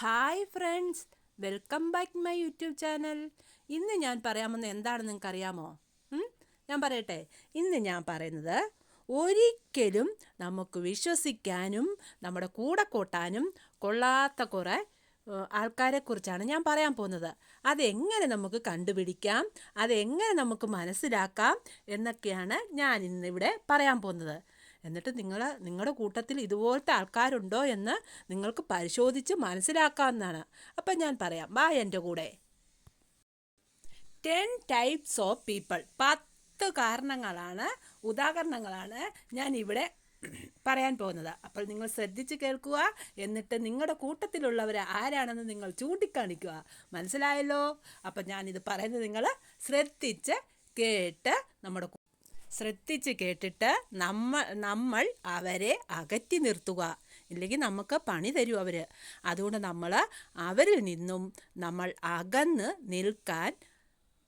Hi friends welcome back my YouTube channel. ഇന്ന് ഞാൻ പറയാമെന്ന് എന്താണെന്ന് നിങ്ങൾക്ക് അറിയാമോ ഞാൻ പറയട്ടെ. ഇന്ന് ഞാൻ പറയുന്നത് ഒരിക്കലും നമുക്ക് വിശ്വസിക്കാനും നമ്മുടെ കൂടെ കൂട്ടാനും കൊള്ളാത്ത കുറേ ആൾക്കാരെക്കുറിച്ചാണ് ഞാൻ പറയാൻ പോകുന്നത്. അതെങ്ങനെ നമുക്ക് കണ്ടുപിടിക്കാം അതെങ്ങനെ നമുക്ക് മനസ്സിലാക്കാം എന്നൊക്കെയാണ് ഞാൻ ഇന്നിവിടെ പറയാൻ പോകുന്നത്. എന്നിട്ട് നിങ്ങൾ നിങ്ങളുടെ കൂട്ടത്തിൽ ഇതുപോലത്തെ ആൾക്കാരുണ്ടോ എന്ന് നിങ്ങൾക്ക് പരിശോധിച്ച് മനസ്സിലാക്കാവുന്നതാണ്. അപ്പം ഞാൻ പറയാം. വാ എന്റെ കൂടെ. ടെൻ ടൈപ്സ് ഓഫ് പീപ്പിൾ പത്ത് കാരണങ്ങളാണ് ഉദാഹരണങ്ങളാണ് ഞാൻ ഇവിടെ പറയാൻ പോകുന്നത്. അപ്പോൾ നിങ്ങൾ ശ്രദ്ധിച്ച് കേൾക്കുക. എന്നിട്ട് നിങ്ങളുടെ കൂട്ടത്തിലുള്ളവർ ആരാണെന്ന് നിങ്ങൾ ചൂണ്ടിക്കാണിക്കുക. മനസ്സിലായല്ലോ? അപ്പം ഞാനിത് പറയുന്നത് നിങ്ങൾ ശ്രദ്ധിച്ച് കേട്ട് നമ്മുടെ ശ്രദ്ധിച്ച് കേട്ടിട്ട് നമ്മ നമ്മൾ അവരെ അകറ്റി നിർത്തുക. ഇല്ലെങ്കിൽ നമുക്ക് പണി തരും അവർ അതുകൊണ്ട് നമ്മൾ അവരിൽ നിന്നും നമ്മൾ അകന്ന് നിൽക്കാൻ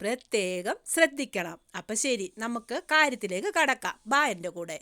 പ്രത്യേകം ശ്രദ്ധിക്കണം. അപ്പം ശരി നമുക്ക് കാര്യത്തിലേക്ക് കടക്കാം. ബാ എന്റെ കൂടെ.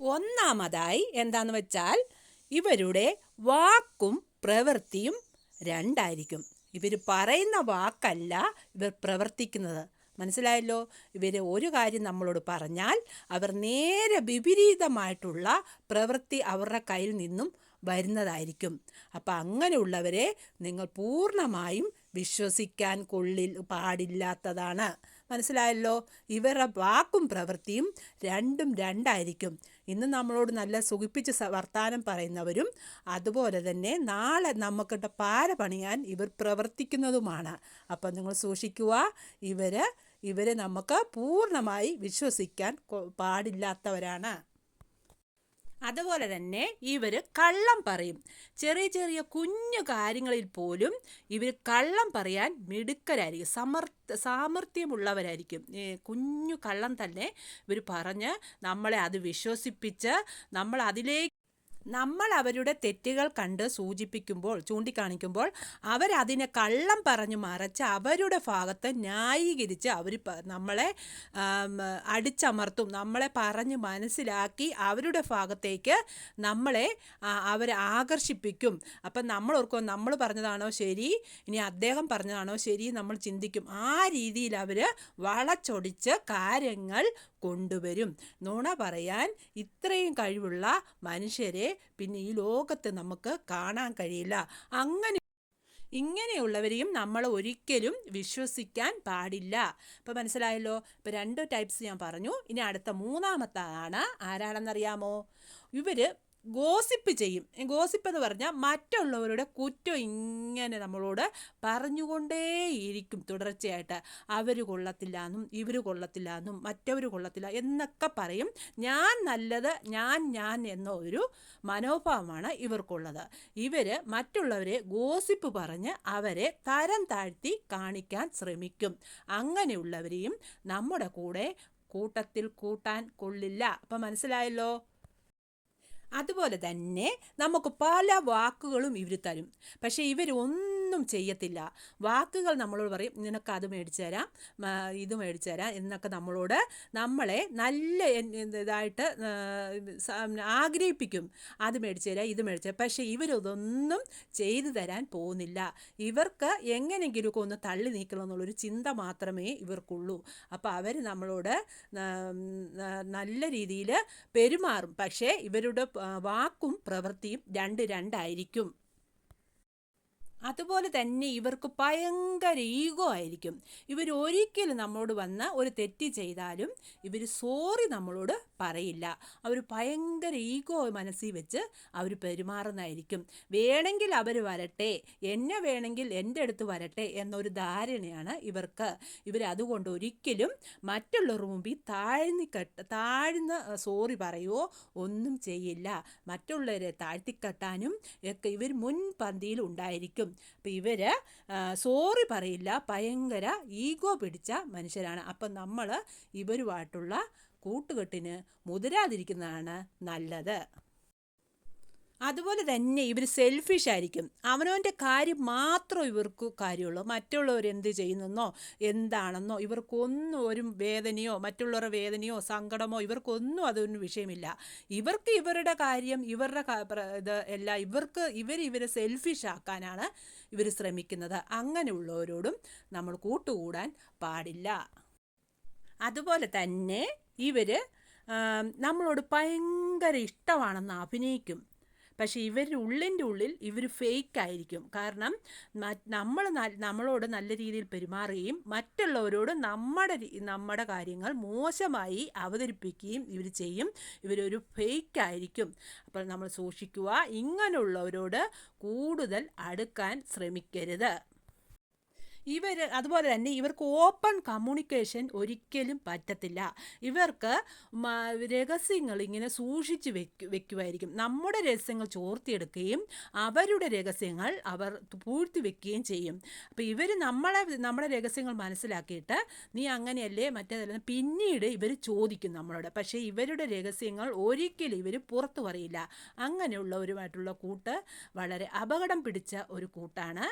ഒന്നാമതായി എന്താന്ന് വെച്ചാൽ ഇവരുടെ വാക്കും പ്രവൃത്തിയും രണ്ടായിരിക്കും. ഇവർ പറയുന്ന വാക്കല്ല ഇവർ പ്രവർത്തിക്കുന്നത്. മനസ്സിലായല്ലോ? ഇവർ ഒരു കാര്യം നമ്മളോട് പറഞ്ഞാൽ അവർ നേരെ വിപരീതമായിട്ടുള്ള പ്രവൃത്തി അവരുടെ കയ്യിൽ നിന്നും വരുന്നതായിരിക്കും. അപ്പം അങ്ങനെയുള്ളവരെ നിങ്ങൾ പൂർണമായും വിശ്വസിക്കാൻ കൊള്ളിൽ പാടില്ലാത്തതാണ്. മനസ്സിലായല്ലോ? ഇവരുടെ വാക്കും പ്രവൃത്തിയും രണ്ടും രണ്ടായിരിക്കും. ഇന്ന് നമ്മളോട് നല്ല സുഖിപ്പിച്ച് വർത്താനം പറയുന്നവരും അതുപോലെ തന്നെ നാളെ നമുക്കിട്ട് പാര പണിയാൻ ഇവർ പ്രവർത്തിക്കുന്നതുമാണ്. അപ്പം നിങ്ങൾ സൂക്ഷിക്കുക ഇവർ ഇവരെ നമുക്ക് പൂർണമായി വിശ്വസിക്കാൻ പാടില്ലാത്തവരാണ്. അതുപോലെ തന്നെ ഇവർ കള്ളം പറയും. ചെറിയ ചെറിയ കുഞ്ഞു കാര്യങ്ങളിൽ പോലും ഇവർ കള്ളം പറയാൻ മിടുക്കരായിരിക്കും. സമർത്ഥ സാമർഥ്യമുള്ളവരായിരിക്കും. കുഞ്ഞു കള്ളം തന്നെ ഇവർ പറഞ്ഞ് നമ്മളെ അത് വിശ്വസിപ്പിച്ച് നമ്മൾ അതിലേക്ക് നമ്മൾ അവരുടെ തെറ്റുകൾ കണ്ട് സൂചിപ്പിക്കുമ്പോൾ ചൂണ്ടിക്കാണിക്കുമ്പോൾ അവരതിനെ കള്ളം പറഞ്ഞു മറച്ച് അവരുടെ ഭാഗത്ത് ന്യായീകരിച്ച് അവർ നമ്മളെ അടിച്ചമർത്തും നമ്മളെ പറഞ്ഞ് മനസ്സിലാക്കി അവരുടെ ഭാഗത്തേക്ക് നമ്മളെ അവരെ ആകർഷിപ്പിക്കും. അപ്പം നമ്മൾ ഓർക്കും നമ്മൾ പറഞ്ഞതാണോ ശരി ഇനി അദ്ദേഹം പറഞ്ഞതാണോ ശരി നമ്മൾ ചിന്തിക്കും. ആ രീതിയിൽ അവർ വളച്ചൊടിച്ച് കാര്യങ്ങൾ കൊണ്ടുവരും. നുണ പറയാൻ ഇത്രയും കഴിവുള്ള മനുഷ്യരെ പിന്നെ ഈ ലോകത്ത് നമുക്ക് കാണാൻ കഴിയില്ല. അങ്ങനെ ഇങ്ങനെയുള്ളവരെയും നമ്മൾ ഒരിക്കലും വിശ്വസിക്കാൻ പാടില്ല. ഇപ്പം മനസ്സിലായല്ലോ? ഇപ്പം രണ്ട് ടൈപ്സ് ഞാൻ പറഞ്ഞു. ഇനി അടുത്ത മൂന്നാമത്താണ് ആരാണെന്നറിയാമോ? ഇവർ ഗോസിപ്പ് ചെയ്യും. ഗോസിപ്പ് എന്ന് പറഞ്ഞാൽ മറ്റുള്ളവരുടെ കുറ്റം ഇങ്ങനെ നമ്മളോട് പറഞ്ഞുകൊണ്ടേയിരിക്കും തുടർച്ചയായിട്ട്. അവർ കൊള്ളത്തില്ല എന്നും ഇവർ കൊള്ളത്തില്ല എന്നും മറ്റവർ കൊള്ളത്തില്ല എന്നൊക്കെ പറയും. ഞാൻ നല്ലത് ഞാൻ ഞാൻ എന്ന ഒരു മനോഭാവമാണ് ഇവർക്കുള്ളത്. ഇവർ മറ്റുള്ളവരെ ഗോസിപ്പ് പറഞ്ഞ് അവരെ തരം താഴ്ത്തി കാണിക്കാൻ ശ്രമിക്കും. അങ്ങനെയുള്ളവരെയും നമ്മുടെ കൂടെ കൂട്ടത്തിൽ കൂട്ടാൻ കൊള്ളില്ല. അപ്പം മനസ്സിലായല്ലോ? അതുപോലെ തന്നെ നമുക്ക് പല വാക്കുകളും ഇവർ തരും. പക്ഷേ ഇവരൊന്നും ചെയ്യത്തില്ല. വാക്കുകൾ നമ്മളോട് പറയും നിനക്ക് അത് മേടിച്ചു തരാം ഇത് മേടിച്ചു തരാം എന്നൊക്കെ നമ്മളോട് നമ്മളെ നല്ല ഇതായിട്ട് ആഗ്രഹിപ്പിക്കും. അത് മേടിച്ചു തരാം ഇത് മേടിച്ചു തരാം. പക്ഷേ ഇവരതൊന്നും ചെയ്തു തരാൻ പോകുന്നില്ല. ഇവർക്ക് എങ്ങനെയെങ്കിലുമൊക്കെ ഒന്ന് തള്ളി നീക്കണം എന്നുള്ളൊരു ചിന്ത മാത്രമേ ഇവർക്കുള്ളൂ. അപ്പോൾ അവർ നമ്മളോട് നല്ല രീതിയിൽ പെരുമാറും. പക്ഷേ ഇവരുടെ വാക്കും പ്രവൃത്തിയും രണ്ട് രണ്ടായിരിക്കും. അതുപോലെ തന്നെ ഇവർക്ക് ഭയങ്കര ഈഗോ ആയിരിക്കും. ഇവർ ഒരിക്കലും നമ്മളോട് വന്ന് ഒരു തെറ്റ് ചെയ്താലും ഇവർ സോറി നമ്മളോട് പറയില്ല. അവർ ഭയങ്കര ഈഗോ മനസ്സിൽ വെച്ച് അവർ പെരുമാറുന്നതായിരിക്കും. വേണമെങ്കിൽ അവർ വരട്ടെ എന്നെ വേണമെങ്കിൽ എന്റെ അടുത്ത് വരട്ടെ എന്നൊരു ധാരണയാണ് ഇവർക്ക്. ഇവർ അതുകൊണ്ട് ഒരിക്കലും മറ്റുള്ളവരുടെ മുമ്പിൽ താഴ്ന്നി കെട്ട താഴ്ന്ന സോറി പറയുവോ ഒന്നും ചെയ്യില്ല. മറ്റുള്ളവരെ താഴ്ത്തിക്കെട്ടാനും ഒക്കെ ഇവർ മുൻപന്തിയിൽ ഉണ്ടായിരിക്കും. അപ്പം ഇവർ സോറി പറയില്ല ഭയങ്കര ഈഗോ പിടിച്ച മനുഷ്യരാണ്. അപ്പം നമ്മൾ ഇവരുമായിട്ടുള്ള കൂട്ടുകെട്ടിന് മുതിരാതിരിക്കുന്നതാണ് നല്ലത്. അതുപോലെ തന്നെ ഇവർ സെൽഫിഷ് ആയിരിക്കും. അവനവന്റെ കാര്യം മാത്രം ഇവർക്ക് കാര്യമുള്ളൂ. മറ്റുള്ളവർ എന്ത് ചെയ്യുന്നെന്നോ എന്താണെന്നോ ഇവർക്കൊന്നും ഒരു വേദനയോ മറ്റുള്ളവരുടെ വേദനയോ സങ്കടമോ ഇവർക്കൊന്നും അതൊന്നും വിഷയമില്ല. ഇവർക്ക് ഇവരുടെ കാര്യം ഇവരുടെ ഇത് എല്ലാം ഇവർക്ക് ഇവർ ഇവരെ സെൽഫിഷ് ആക്കാനാണ് ഇവർ ശ്രമിക്കുന്നത്. അങ്ങനെയുള്ളവരോടും നമ്മൾ കൂട്ടുകൂടാൻ പാടില്ല. അതുപോലെ തന്നെ ഇവർ നമ്മളോട് ഭയങ്കര ഇഷ്ടമാണെന്ന് അഭിനയിക്കും. പക്ഷേ ഇവരുടെ ഉള്ളിന്റെ ഉള്ളിൽ ഇവർ ഫേക്ക് ആയിരിക്കും കാരണം നമ്മൾ നമ്മളോട് നല്ല രീതിയിൽ പെരുമാറുകയും മറ്റുള്ളവരോട് നമ്മുടെ നമ്മുടെ കാര്യങ്ങൾ മോശമായി അവതരിപ്പിക്കുകയും ഇവർ ചെയ്യും. ഇവരൊരു ഫേക്ക് ആയിരിക്കും അപ്പോൾ നമ്മൾ സൂക്ഷിക്കുക. ഇങ്ങനെയുള്ളവരോട് കൂടുതൽ അടുക്കാൻ ശ്രമിക്കരുത്. ഇവർ അതുപോലെ തന്നെ ഇവർക്ക് ഓപ്പൺ കമ്മ്യൂണിക്കേഷൻ ഒരിക്കലും പറ്റത്തില്ല. ഇവർക്ക് രഹസ്യങ്ങൾ ഇങ്ങനെ സൂക്ഷിച്ച് വെക്കു വെക്കുമായിരിക്കും നമ്മുടെ രഹസ്യങ്ങൾ ചോർത്തിയെടുക്കുകയും അവരുടെ രഹസ്യങ്ങൾ അവർ പൂഴ്ത്തി വെക്കുകയും ചെയ്യും. അപ്പോൾ ഇവർ നമ്മളെ നമ്മുടെ രഹസ്യങ്ങൾ മനസ്സിലാക്കിയിട്ട് നീ അങ്ങനെയല്ലേ മറ്റേതല്ല പിന്നീട് ഇവർ ചോദിക്കും നമ്മളോട്. പക്ഷേ ഇവരുടെ രഹസ്യങ്ങൾ ഒരിക്കലും ഇവർ പുറത്തു പറയില്ല. അങ്ങനെയുള്ളവരുമായിട്ടുള്ള കൂട്ട് വളരെ അപകടം പിടിച്ച ഒരു കൂട്ടാണ്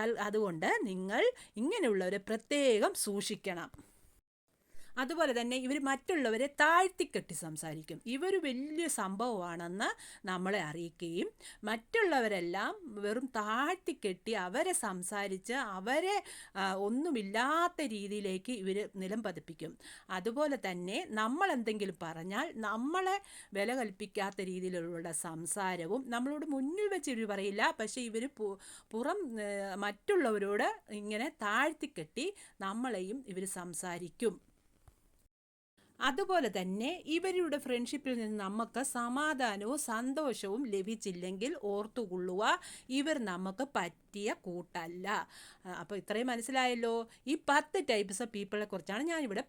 അതുകൊണ്ട് നിങ്ങൾ ഇങ്ങനെയുള്ളവരെ പ്രത്യേകം സൂക്ഷിക്കണം. അതുപോലെ തന്നെ ഇവർ മറ്റുള്ളവരെ താഴ്ത്തിക്കെട്ടി സംസാരിക്കും. ഇവർ വലിയ സംഭവമാണെന്ന് നമ്മളെ അറിയിക്കുകയും മറ്റുള്ളവരെല്ലാം വെറും താഴ്ത്തിക്കെട്ടി അവരെ സംസാരിച്ച് അവരെ ഒന്നുമില്ലാത്ത രീതിയിലേക്ക് ഇവർ നിലം പതിപ്പിക്കും. അതുപോലെ തന്നെ നമ്മൾ എന്തെങ്കിലും പറഞ്ഞാൽ നമ്മളെ വില കൽപ്പിക്കാത്ത രീതിയിലുള്ള സംസാരവും നമ്മളോട് മുന്നിൽ വെച്ച് ഇവർ പറയില്ല. പക്ഷേ ഇവർ പുറം മറ്റുള്ളവരോട് ഇങ്ങനെ താഴ്ത്തിക്കെട്ടി നമ്മളെയും ഇവർ സംസാരിക്കും. അതുപോലെ തന്നെ ഇവരുടെ ഫ്രണ്ട്ഷിപ്പിൽ നിന്ന് നമുക്ക് സമാധാനവും സന്തോഷവും ലഭിച്ചില്ലെങ്കിൽ ഓർത്തുകൊള്ളുക. ഇവർ നമുക്ക് പറ്റിയ കൂട്ടല്ല. അപ്പോൾ ഇത്രയും മനസ്സിലായല്ലോ? ഈ പത്ത് ടൈപ്സ് ഓഫ് പീപ്പിളെ കുറിച്ചാണ് ഞാനിവിടെ